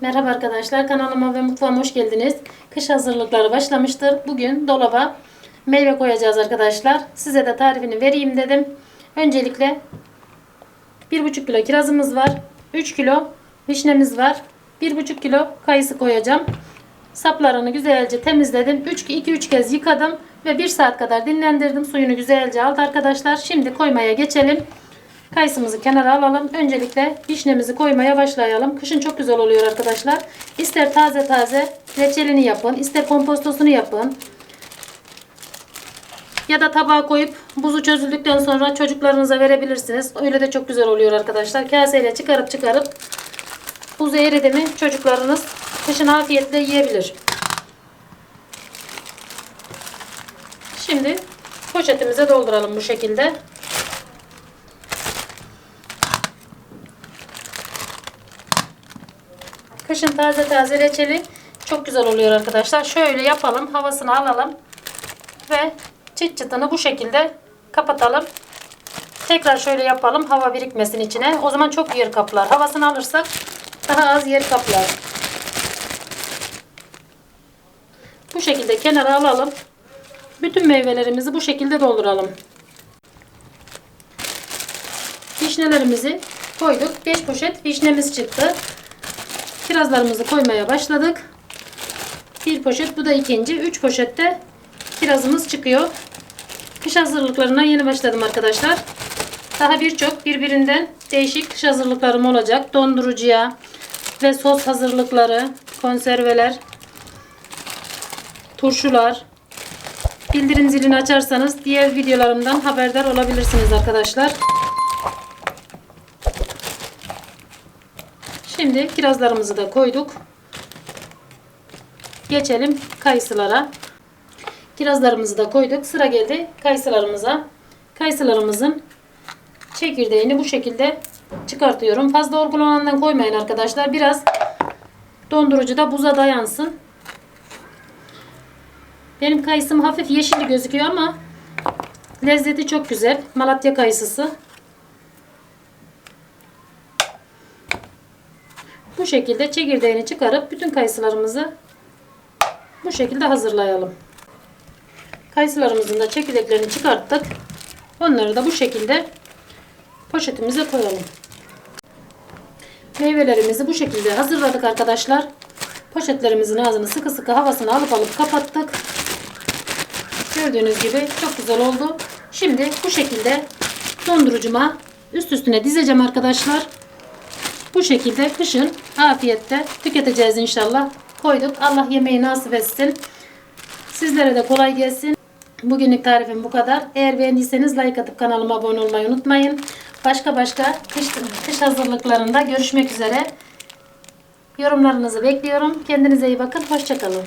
Merhaba arkadaşlar kanalıma ve mutfağıma hoş geldiniz. Kış hazırlıkları başlamıştır. Bugün dolaba meyve koyacağız arkadaşlar. Size de tarifini vereyim dedim. Öncelikle 1,5 kilo kirazımız var. 3 kilo vişnemiz var. 1,5 kilo kayısı koyacağım. Saplarını güzelce temizledim. 2-3 kez yıkadım ve 1 saat kadar dinlendirdim. Suyunu güzelce aldı arkadaşlar. Şimdi koymaya geçelim. Kayısımızı kenara alalım. Öncelikle vişnemizi koymaya başlayalım. Kışın çok güzel oluyor arkadaşlar. İster taze taze reçelini yapın, ister kompostosunu yapın. Ya da tabağa koyup buzu çözüldükten sonra çocuklarınıza verebilirsiniz. Öyle de çok güzel oluyor arkadaşlar. Kaseyle çıkarıp çıkarıp buzu eridi mi çocuklarınız kışın afiyetle yiyebilir. Şimdi poşetimize dolduralım bu şekilde. Kışın taze taze reçeli çok güzel oluyor arkadaşlar. Şöyle yapalım. Havasını alalım. Ve çıt çıtını bu şekilde kapatalım. Tekrar şöyle yapalım. Hava birikmesin içine. O zaman çok yer kaplar. Havasını alırsak daha az yer kaplar. Bu şekilde kenara alalım. Bütün meyvelerimizi bu şekilde dolduralım. Vişnelerimizi koyduk. 5 poşet vişnemiz çıktı. Kirazlarımızı koymaya başladık. Bir poşet bu da ikinci. Üç poşette kirazımız çıkıyor. Kış hazırlıklarına yeni başladım arkadaşlar. Daha birçok birbirinden değişik kış hazırlıklarım olacak. Dondurucuya ve sos hazırlıkları, konserveler, turşular. Bildirim zilini açarsanız diğer videolarımdan haberdar olabilirsiniz arkadaşlar. Şimdi kirazlarımızı da koyduk. Geçelim kayısılara. Kirazlarımızı da koyduk. Sıra geldi kayısılarımıza. Kayısılarımızın çekirdeğini bu şekilde çıkartıyorum. Fazla olgulanandan koymayın arkadaşlar. Biraz dondurucuda buza dayansın. Benim kayısım hafif yeşilli gözüküyor ama lezzeti çok güzel. Malatya kayısısı. Bu şekilde çekirdeğini çıkarıp bütün kayısılarımızı bu şekilde hazırlayalım. Kayısılarımızın da çekirdeklerini çıkarttık. Onları da bu şekilde poşetimize koyalım. Meyvelerimizi bu şekilde hazırladık arkadaşlar. Poşetlerimizin ağzını sıkı sıkı havasını alıp alıp kapattık. Gördüğünüz gibi çok güzel oldu. Şimdi bu şekilde dondurucuma üst üstüne dizeceğim arkadaşlar. Bu şekilde kışın afiyette tüketeceğiz inşallah. Koyduk. Allah yemeği nasip etsin. Sizlere de kolay gelsin. Bugünlük tarifim bu kadar. Eğer beğendiyseniz like atıp kanalıma abone olmayı unutmayın. Başka başka kış, kış hazırlıklarında görüşmek üzere. Yorumlarınızı bekliyorum. Kendinize iyi bakın. Hoşçakalın.